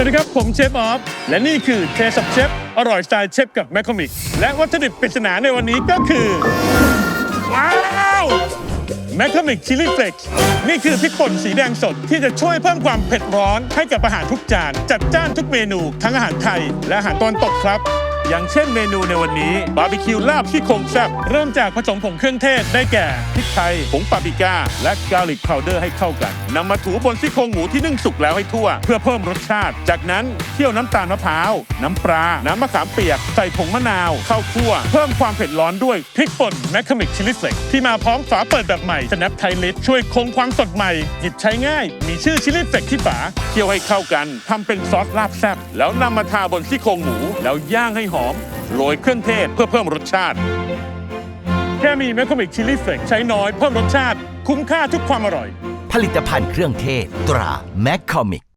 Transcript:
สวัสดีครับ ผมเชฟออฟ และนี่คือเทสับเชฟอร่อยสไตล์เชฟกับแมคคอมิก และวัตถุดิบปริศนาในวันนี้ก็คือ ว้าวแมคคอมิกชิลลี่เฟลกนี่คือพริกป่นสีแดงสดที่จะช่วยเพิ่มความเผ็ดร้อนให้กับอาหารทุกจาน จัดจ้านทุกเมนู ทั้งอาหารไทย และอาหารตอนตกครับ อย่างเช่นเมนูในวันนี้บาร์บีคิวลาบที่โครงแซ่บเริ่มจากผสมผงเครื่องเทศได้แก่พริกไทยผงปาปริก้า และกาลิกพาวเดอร์ให้เข้ากันนำมาถูบนซี่โครงหมูที่นึ่งสุกแล้วให้ทั่ว เพื่อเพิ่มรสชาติ จากนั้นเคี่ยวน้ำตาลมะพร้าวน้ำปลาน้ำมะขามเปียกใส่ผงมะนาวเข้าคั่ว เพิ่มความเผ็ดร้อนด้วยพริกป่นแมคคามิกชิลิเฟกที่มาพร้อมฝาเปิดแบบใหม่สแนปไทลิช่วยคงความสดใหม่ หยิบใช้ง่าย มีชื่อชิลิเฟกที่ฝาเคี่ยวให้เข้ากันทำเป็นซอสลาบแซ่บแล้วนำมาทาบนซี่โครงหมู แล้วย่างให้หอมโรยเครื่องเทศเพื่อเพิ่มรสชาติ แค่มีแมคคามิกชิลลี่เฟกใช้น้อยเพิ่มรสชาติ คุ้มค่าทุกความอร่อย ผลิตภัณฑ์เครื่องเทศตราแมคคอมิก